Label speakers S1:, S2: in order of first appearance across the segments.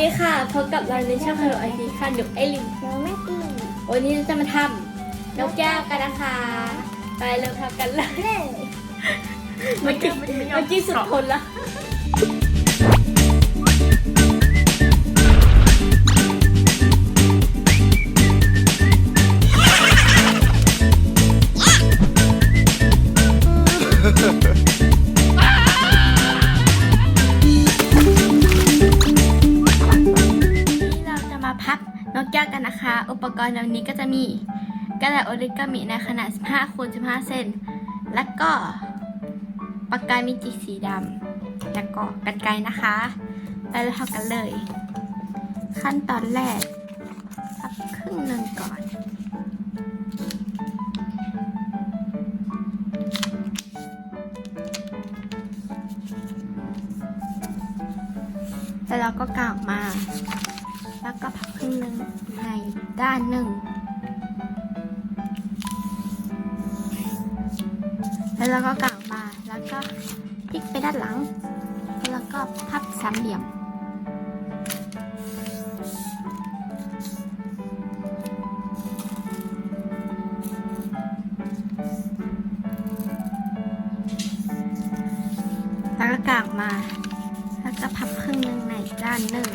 S1: ดีค่ะพบกับเราในช่อง Hello IT ค่ะหนูไอริน
S2: น้องแม่ตี
S1: วันนี้เราจะมาทำนกแก้วกันนะคะ ไปเริ่มทำกันเลย
S2: เลย
S1: เมื่อกี้เมื่อกี้สุดทนแล้ว กรณ์ในวันนี้ก็จะมีกระดาษโอริกามิในขนาด 15คูณ15 เซน แล้วก็ปากกามิจิสีดำ แล้วก็กันไกรนะคะ ไปเราทำกันเลย ขั้นตอนแรกพับครึ่งหนึ่งก่อนแล้วเราก็กางมา แล้วก็พับ รึ่งหนึ่งในด้านหนึ่ง แล้วเราก็กางมาแล้วก็พลิกไปด้านหลัง แล้วก็พับสามเหลี่ยมแล้วก็กางมา แล้วก็พับครึ่งหนึ่งในด้านหนึ่ง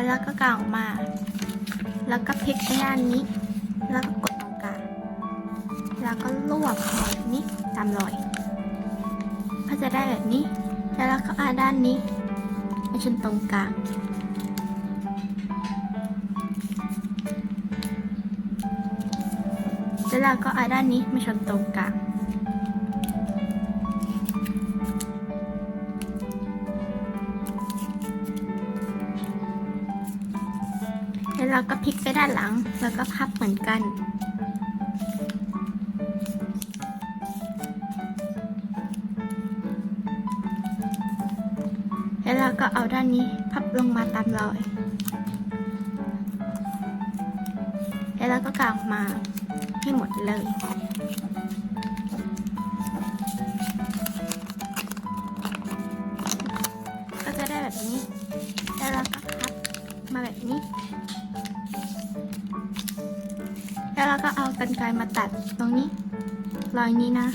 S1: แล้วเราก็กางออกมา แล้วก็พลิกไปด้านนี้ แล้วก็กดตรงกลางแล้วก็รวบแบบนี้ตามรอยก็จะได้แบบนี้ แล้วเราก็เอาด้านนี้มาชนตรงกลางแล้วเราก็เอาด้านนี้มาชนตรงกลาง เราก็พลิกไปด้านหลัง แล้วก็พับเหมือนกัน แล้วเราก็เอาด้านนี้พับลงมาตามรอย แล้วเราก็กางมาให้หมดเลย นี้ แล้วเราก็เอากรรไกรมาตัดตรงนี้ รอยนี้นะ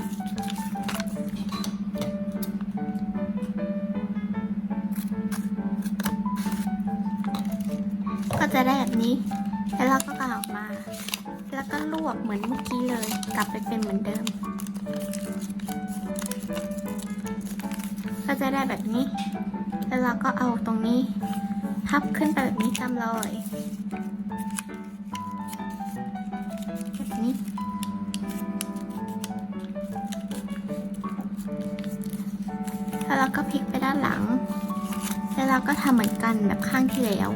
S1: ก็จะได้แบบนี้ แล้วเราก็กางออกมา แล้วก็รวบเหมือนเมื่อกี้เลย กลับไปเป็นเหมือนเดิม ก็จะได้แบบนี้ แล้วเราก็เอาตรงนี้ พับขึ้นไปแบบนี้ตามรอยแบบนี้แล้วเราก็พลิกไปด้านหลัง แล้วเราก็ทำเหมือนกันแบบข้างที่แล้ว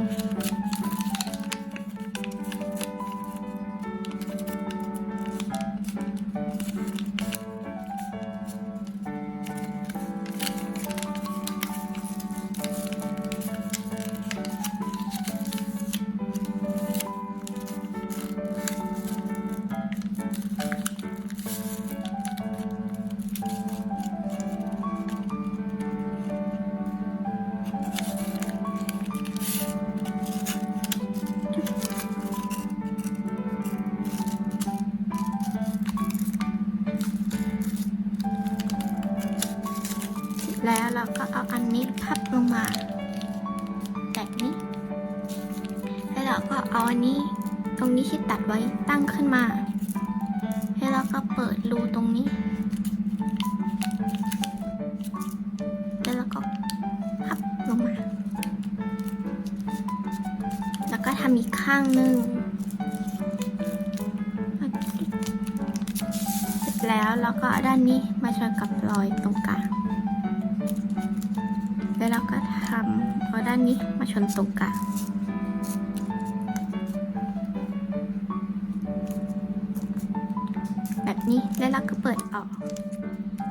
S1: เอาอันนี้ ตรงนี้ที่ตัดไว้ตั้งขึ้นมาแล้วเราก็เปิดรูตรงนี้ แล้วเราก็พับลงมา แล้วก็ทำอีกข้างหนึ่งเสร็จแล้วเราก็ด้านนี้มาชนกับรอยตรงกลาง แล้วเราก็ทำเอาด้านนี้มาชนตรงกลาง นี้แล้วเราก็เปิดออก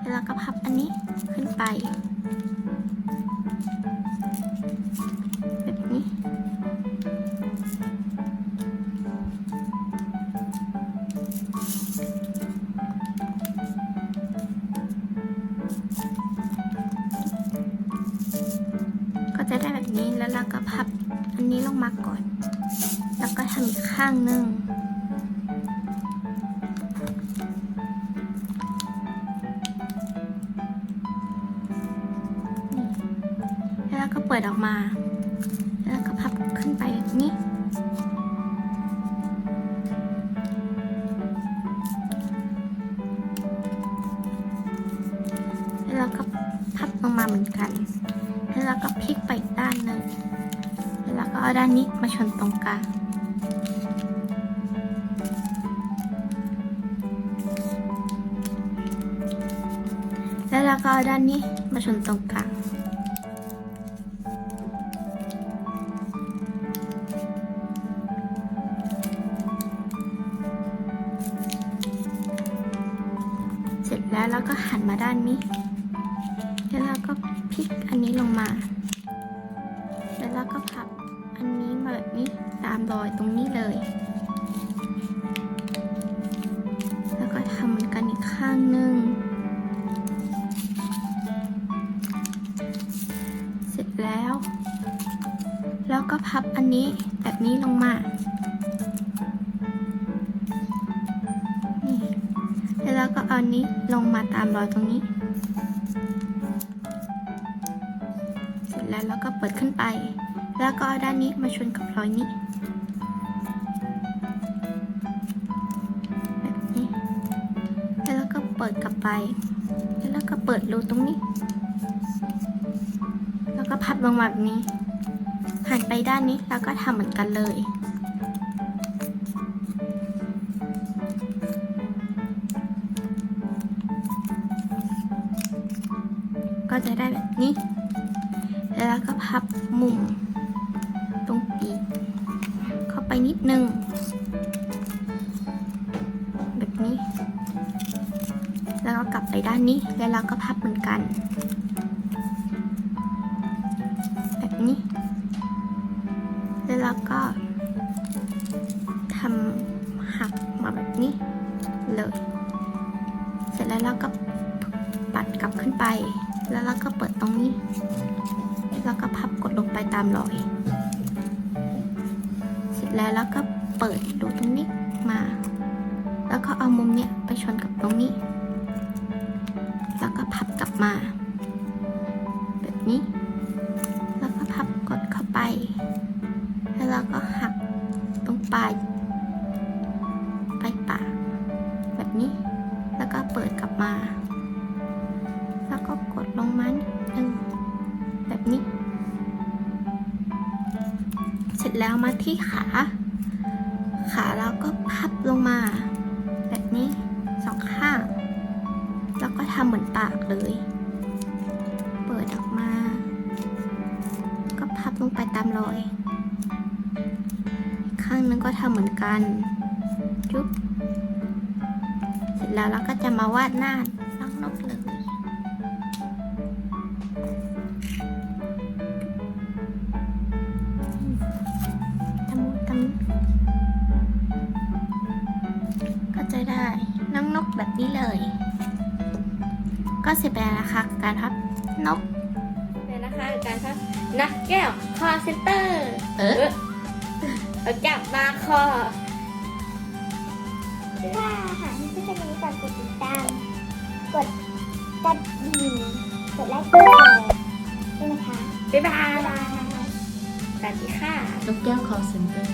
S1: แล้วเราก็พับอันนี้ขึ้นไป แบบนี้ ก็จะได้แบบนี้แล้วเราก็พับอันนี้ลงมาก่อน แล้วก็ทำอีกข้างหนึ่ง ดออกมา แล้วก็พับขึ้นไปแบบนี้ แล้วก็พับลงมาเหมือนกัน แล้วเราก็พลิกไปด้านหนึ่งแล้วก็เอาด้านนี้มาชนตรงกลางแล้วเราก็เอาด้านนี้มาชนตรงกลาง มาด้านนี้ แล้วเราก็พลิกอันนี้ลงมา แล้วเราก็พับอันนี้มาแบบนี้ตามรอยตรงนี้เลย แล้วก็ทำเหมือนกันอีกข้างหนึ่งเสร็จแล้ว แล้วก็พับอันนี้แบบนี้ลงมา เอานนี้ลงมาตามรอยตรงนี้ เสร็จแล้วเราก็เปิดขึ้นไป แล้วก็เอาด้านนี้มาชนกับรอยนี้แบบนี้ แล้วก็เปิดกลับไป แล้วก็เปิดรูตรงนี้ แล้วก็พับลงมาแบบนี้หันไปด้านนี้แล้วก็ทำเหมือนกันเลย ก็จะได้แบบนี้ แล้วเราก็พับมุมตรงปีกเข้าไปนิดนึง แบบนี้ แล้วก็กลับไปด้านนี้ แล้วเราก็พับเหมือนกัน แบบนี้ แล้วเราก็ทำหักมาแบบนี้เลย เสร็จแล้วเราก็ปัดกลับขึ้นไป แล้วเราก็เปิดตรงนี้ แล้วก็พับกดลงไปตามรอย เสร็จแล้วเราก็เปิดดูตรงนี้มา แล้วก็เอามุมเนี้ยไปชนกับตรงนี้ แล้วก็พับกลับมา แบบนี้ แล้วก็พับกดเข้าไป แล้วเราก็หักตรงปลาย ร็จแล้วมาที่ขา ขาเราก็พับลงมา แบบนี้สองข้าง แล้วก็ทำเหมือนปากเลย เปิดออกมา ก็พับลงไปตามรอย ข้างนึงก็ทำเหมือนกันจุ๊บเสร็จแล้วเราก็จะมาวาดหน้า น้องนกแบบนี้เลย ก็เสร็จไปแล้วนะคะกับการพับนกเดี๋ยวนะคะกับการพับนักแก้วคอเซนเตอร์เออเราจับมาคอ
S2: ค่ะหากที่จะมีฝากกดติดตาม กดกระดิ่งกดไลค์กดแชร์ด้วยนะคะ
S1: บ๊ายบาย
S2: บ๊ายบาย
S1: สวัสดีค่ะ
S3: นกแก้ว call center